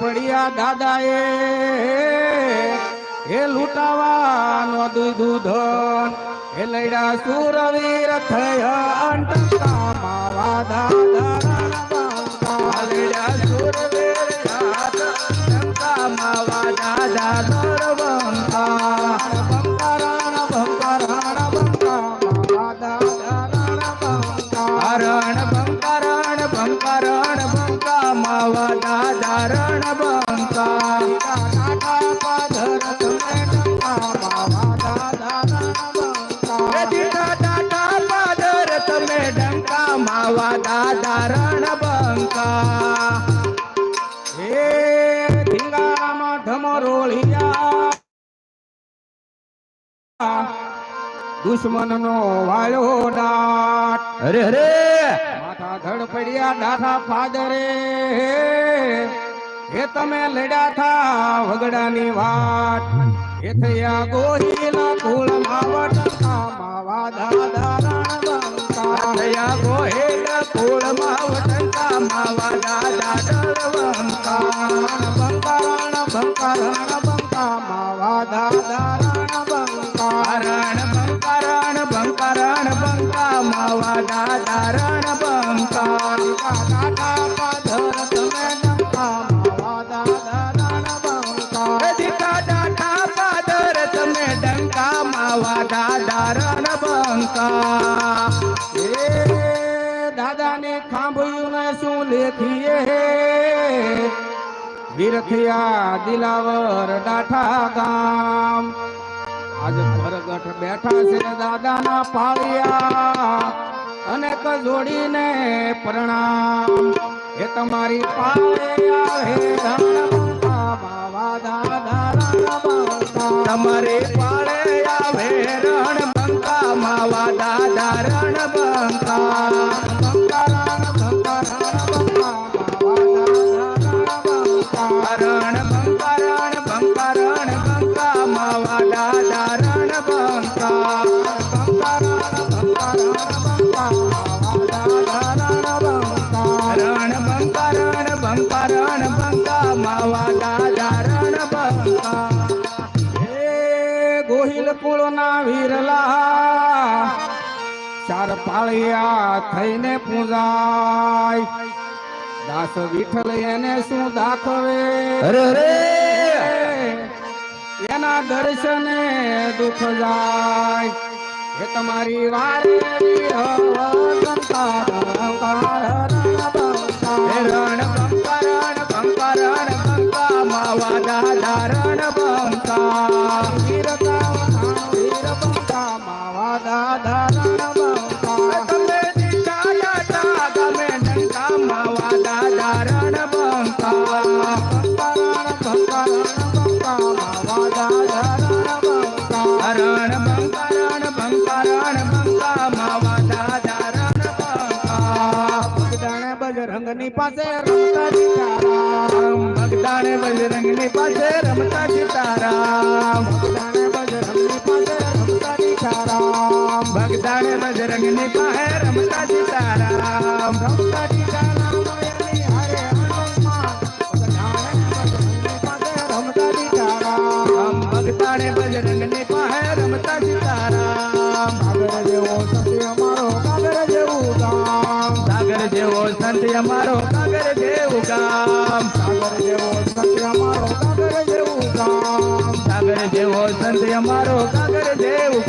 પડ્યા દાદાએ. એ લૂંટાવાનો દૂધન એ લડ્યા સુરવીર થયા અંટકા માવા દાદા. દુશ્મનનો વાળો દાટ અરે અરે માથા ધડ પડ્યા ડાઠા ફાદરે એ તમે લડ્યા થા વગડાની વાટ એ થયા ગોહિલા કુળ માવટકા માવા દાદા રણવંકા થયા ગોહિલા કુળ માવટકા માવા દાદા રણવંકા બંકારણ બંકારણ બંકા માવા દાદા રણવંકા રણ બંકારણ બંકારણ બંકા માવા દાદા રણવંકા કાકા પાધર તમે ડંકા માવા દાદા રણવંકા દીકા દાદા પાદર તમે ડંકા માવા દાદા રણબંકા એ દાદાને ખાંભયું ને શું લેખીએ વિરખિયા દિલાવર ડાઠા ગામ આજ પરગટ બેઠા છે દાદાના પાળિયા. અને જોડીને પ્રણામ. એ તમારી પાળે આવે બાવા દાદા તમારે પાળે આવે રણબંકા માવા દાદા રણ બંકા કુળના વીરલા. ચાર પાળિયા થઈને પૂજાય. દાસ વિઠલ એને શું દાખવે? એના દર્શને દુઃખ જાય. એ તમારી વારે રણ બજરંગની પાસે રમતા સીતારામ ભગદાણે બજરંગની પાસે રમતા સીતારામ ભગદાણે બજરંગની પાસે રમતા સીતારામ ભગદાણે બજરંગની પાસે રમતા સીતારામ રમતા સીતારામ એની હારે હનુમાન ભગદાણે બજરંગની પાસે રમતા સીતારામ ભગદાણે બજરંગની જેવો સંત અમારો કાગર જેવું કામ સાગર જેવો સંત અમારો કાગર જેવું કામ સાગર જેવો સંત અમારો કાગર જેવું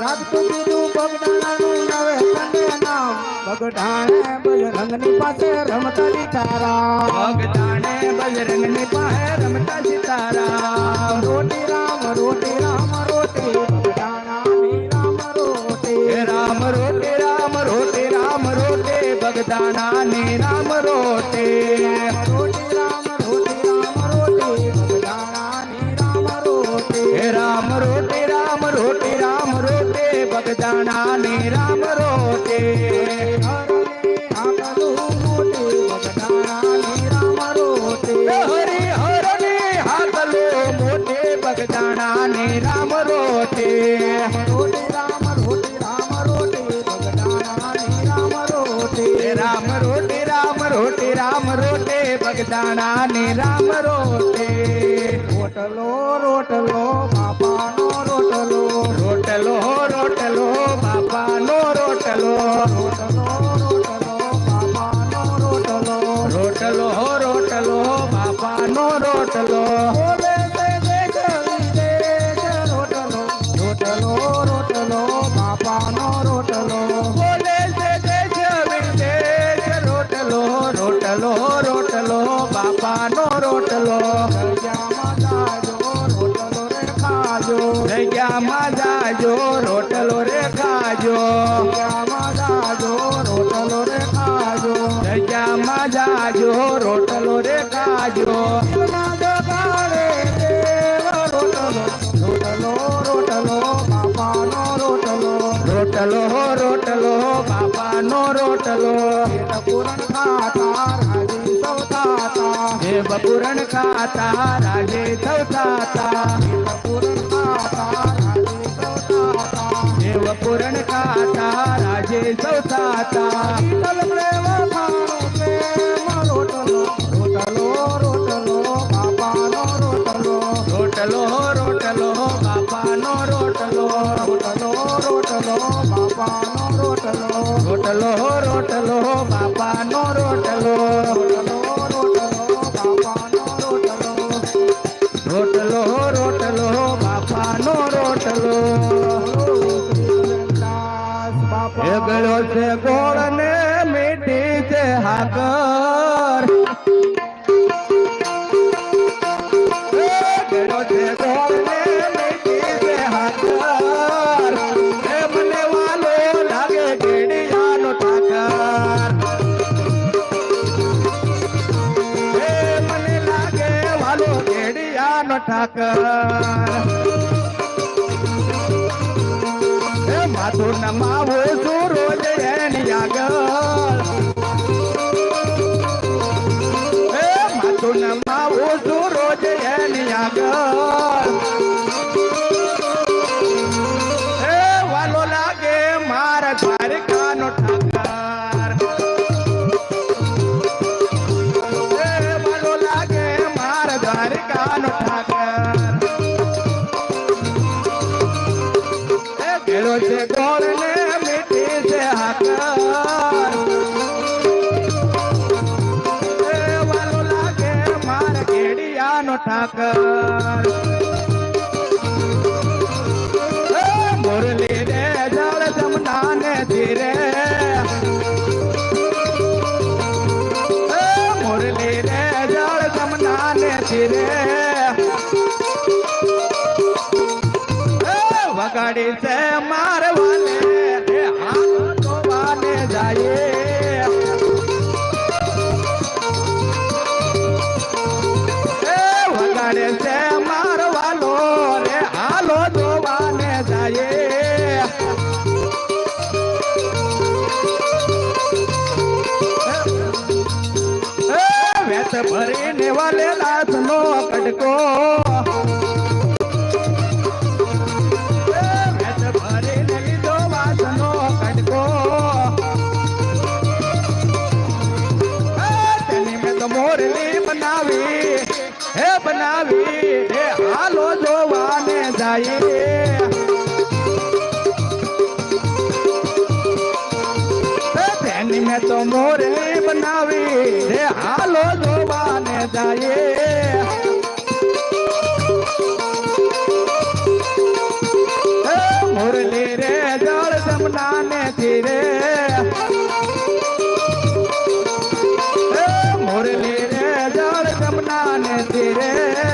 રાખતું બીજું બગડાણાનું નવે તને નામ. બગડાણે બજરંગની પાસે રમતા સિતારા બગડાણે બજરંગની પાસે રમતા સિતારા રોટી રોટે બાપાનો રોટલો. જગ્યામાં જાજો રોટલો રે ખાજો. જગ્યામાં જાજો રોટલો રે ખાજો. રોટલો રોટલો, બાપાનો રોટલો. પૂરણ ખાતા થાતા હે બપુરણ ખાતા રાજે સૌ ખાતા પેટ પૂરણ ખાતા રાજી સૌ થાતા હે બપુરણ ખાતા રાજે સૌ ખાતા શીતલ પ્રેમ ખાણો પ્રેમ રોટલો રોટલો રોટલો બાપાનો રોટલો રોટલો રોટલો બાપાનો માથું નમાવું છું રોજ એની આગળ. ઘેરો છે ગોળ ને મીઠી છે હાકર. વાલો લાગે મારા ઘેડિયાનો ઠાકર. મુરલી રે જળ જમના ને ધીરે મુરલી રે જળ જમના ને ધીરે વગાડી છે મારવાને એ હાથ ધોવાને જાય. મારવાલો ભરીને વાલે લાસનો નો મેં તો મોરે બનાવી રે, હાલો જોવાને જાય મુરલી રે, જળ જમના ને ધીરે મુરલી રે, જળ જમના ને ધીરે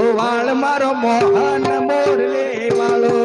ગોવાળ મારો મોહન મોરલે વાળો